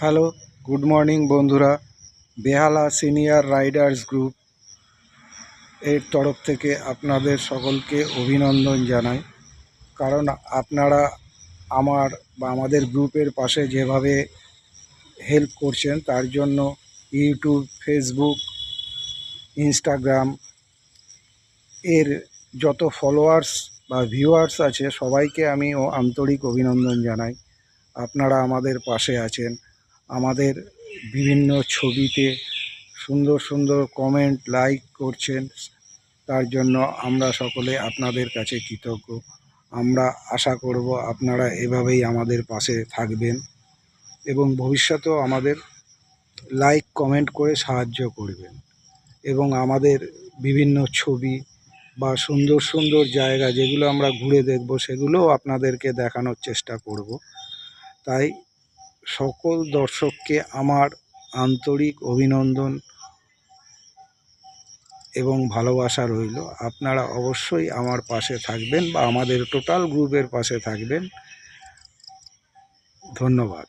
Hello, good morning বন্ধুরা। বেহালা senior Riders group এর তরফ থেকে আপনাদের সকলকে অভিনন্দন জানাই। কারণ আপনারা আমার বা আমাদের গ্রুপের পাশে যেভাবে হেল্প করছেন, তার জন্য ইউটিউব, ফেসবুক, ইনস্টাগ্রাম এর যত ফলোয়ার্স বা ভিউয়ার্স আছে, সবাইকে আমি আন্তরিক অভিনন্দন জানাই। আপনারা আমাদের পাশে আছেন। আমাদের বিভিন্ন ছবিতে সুন্দর সুন্দর কমেন্ট লাইক করছেন। তার জন্য আমরা সকলে আপনাদের কাছে কৃতজ্ঞ। আমরা আশা করব আপনারা এভাবেই আমাদের পাশে থাকবেন এবং ভবিষ্যতেও আমাদের লাইক কমেন্ট করে সাহায্য করবেন এবং আমাদের বিভিন্ন ছবি বা সুন্দর সুন্দর জায়গা যেগুলো আমরা ঘুরে দেখব সেগুলোও আপনাদেরকে দেখানোর চেষ্টা করব। তাই সকল দর্শককে আমার আন্তরিক অভিনন্দন এবং ভালোবাসা রইল। আপনারা অবশ্যই আমার পাশে থাকবেন বা আমাদের টোটাল গ্রুপের পাশে থাকবেন। ধন্যবাদ।